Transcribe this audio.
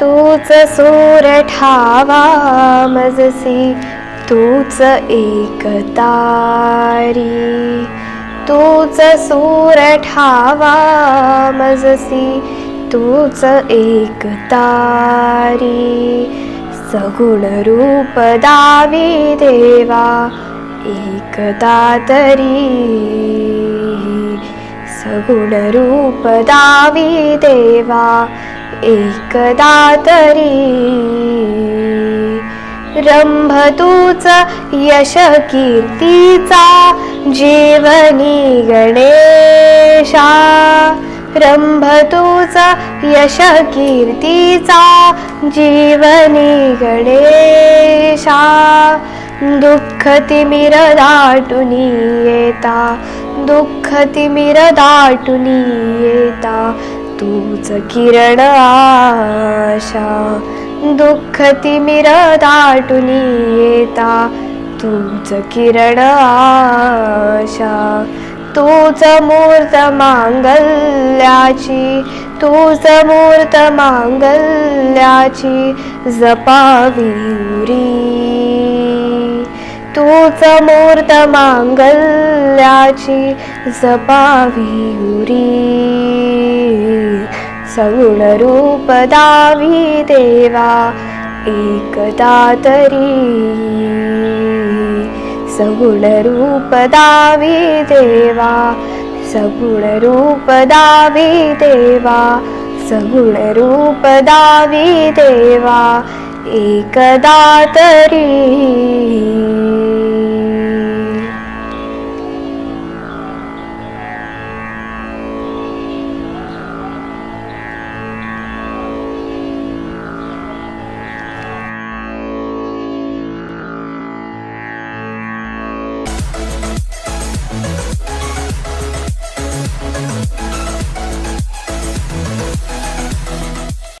तूच सूर ठावा मजसी तूच एक तारी. तूच सूर ठावा मजसी तूच एक तारी. सगुण रूप दावी देवा एकदा तरी सगुण रूप दावी देवा एकदा तरी. रंभ तूच यश कीर्तीचा जीवनी गणेशा. रंभ तूच यश कीर्तीचा जीवनी गणेशा. दुःख तिमिर दाटुनी येता दुःख तिमिर दाटुनी येता. तूच किरण आशा. दुःख तिमिर दाटुनी येता. तूच किरण आशा. तूच मूर्त मांगल्याची तूच मूर्त मांगल्याची जपावी तूच मूर्त मांगल्याची जपाविरी. सगुणरूपदादेवा एकदा तरी सगुणरूपदाविदेवा सगुणरूपदािदेवा सगुणरूपदािदेवा एकदा तरी